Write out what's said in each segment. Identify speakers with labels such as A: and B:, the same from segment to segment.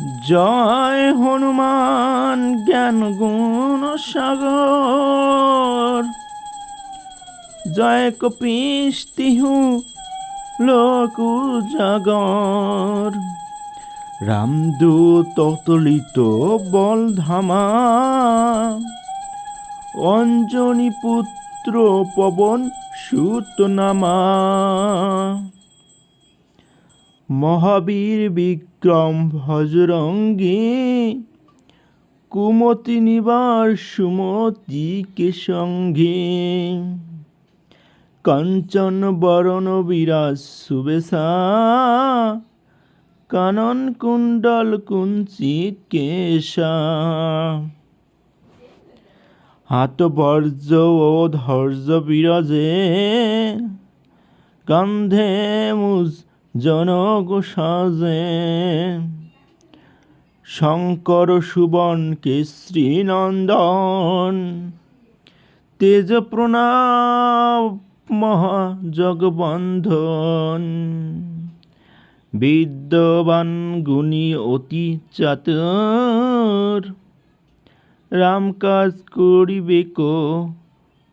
A: জয় হনুমান জ্ঞান গুণ সাগর। জয় কপিস তিহু লোক জাগর রামদূত অতলিত বল ধামা। অঞ্জনী পুত্র পবন সুত নামা। মহাবীর বিক্রম ভজরঙ্গী, কুমতি নিবার সুমতি কে সঙ্গে কাঞ্চন বরণ বিরাজ সুবেশা কানন কুণ্ডল কুঞ্চিত কেশা। হাত বর্জ ও ধৈর্য বিরাজে, কান্ধে মুজ জনক সাজে। শঙ্কর সুবন কেশ্রী নন্দন। তেজ প্রণাম মহা জগবন্ধন বিদ্যবান গুণী অতি চাতর। রাম কাজ করিবে কো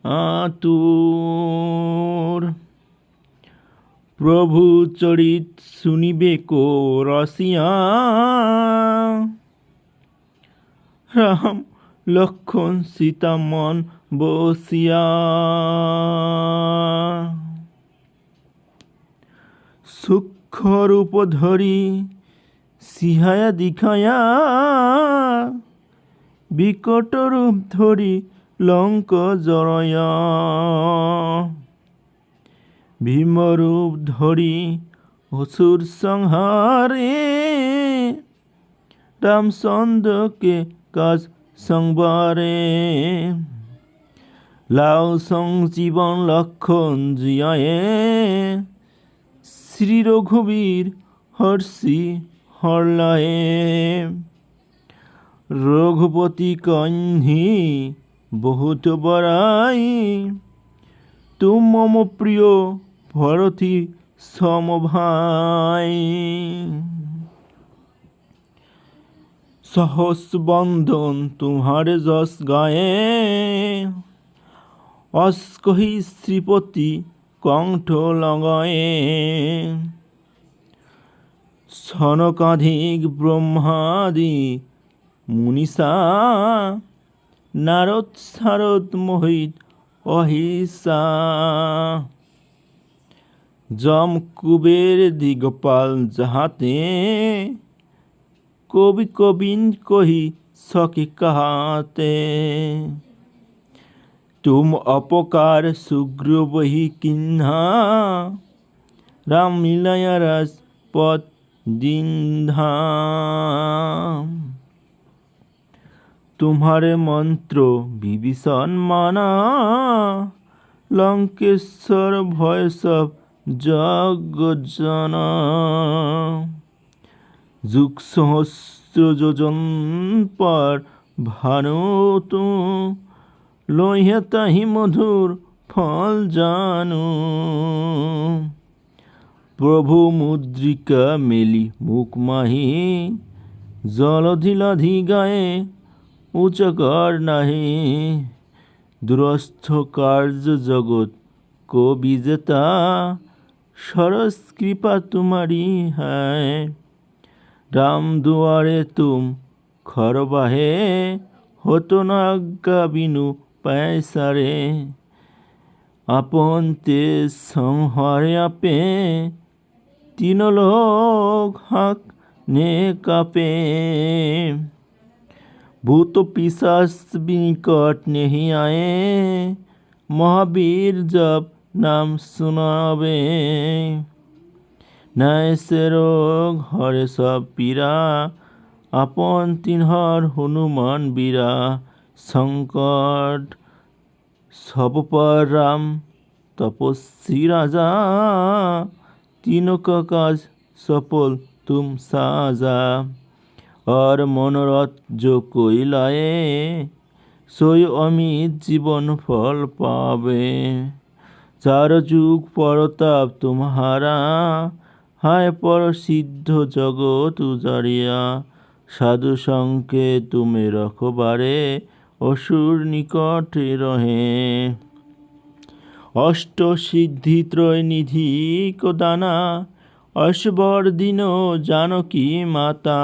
A: আতুর। প্রভু চরিত শুনিবে কো রসিয়া। রাম লক্ষণ সীতা মন বসিয়া। সূক্ষ্ম রূপ ধরি সিহায়া দিখায়া। বিকট রূপ ধরি লঙ্ক জরয়া ভীমরূপ ধরি অসুর সংহারে। রামচন্দ্রকে কাজ সংবারে। লাউ সংজীবন লক্ষণ জিয়ায়ে। শ্রী রঘুবীর হর্ষি হরলায়ে। রঘুপতি কন্হি বহুত বরাই তুম মম প্রিয় ভরতি সমভাই সহস বন্ধন তোমারে যশ গায়ে। অস্কহি শ্রীপতি কণ্ঠ লগায়ে। সনকাধিক ব্রহ্মাদি মুনিষা নারদ শারদ মোহিত অহিসা যম কুবের দিগপাল জাহাতে কবি কবিন কহি সকি কাহাতে। তুম অপকার সুগ্রবহি কিহ্না রাম লীলায়া রাস পথ দিন ধাম তোমারে মন্ত্র বিভীষণ মানা, লঙ্কেশ্বর ভয় সব जना যুগ সহস্র যোজন পর ভানু তু লইয়া তাহি মধুর ফল জানু। প্রভু মুদ্রিকা মেলি মুখ মাহি জলধিলাধি গায়ে উচকর নাহি। দুরস্থ কার্য জগৎ কো বিজেতা সরস কৃপা তোমারি হ্যায় রাম দুয়ারে তুম খরবাহে, হতো না আজ্ঞা বিনু পয়সারে। আপন তে সংহারে আপে, তিন লোক হাক নে কাপে। ভূত পিসাস বিকট নেহি আয়ে, মহাবীর জপ নাম শুনাবে। নাইসে রোগ হরে সব পীরা আপন তিনহর হনুমান বীরা, সংকট সবপর রাম, তপস্বী রাজা তিন কাজ সফল তুম সাজা। আর মনোরথ যো কৈলায়ে, সই অমিত জীবন ফল পাবে। চার যুগ পরতাপ তোমহারা, হায় পরসিদ্ধ জগৎ উজারিয়া সাধু সংকে তুমি রখবারে অসুর নিকটে রহে। অষ্ট সিদ্ধি ত্রয় নিধি অশ্বর দিন জানকী মাতা।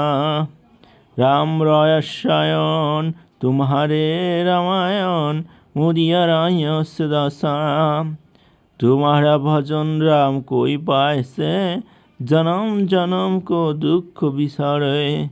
A: রাম রয়াশায়ন তোমহারে রামায়ণ, মুদিয়া রায় সদাসাম तुम्हारा भजन राम कोई पाए से जन्म जन्म को दुख बिसारे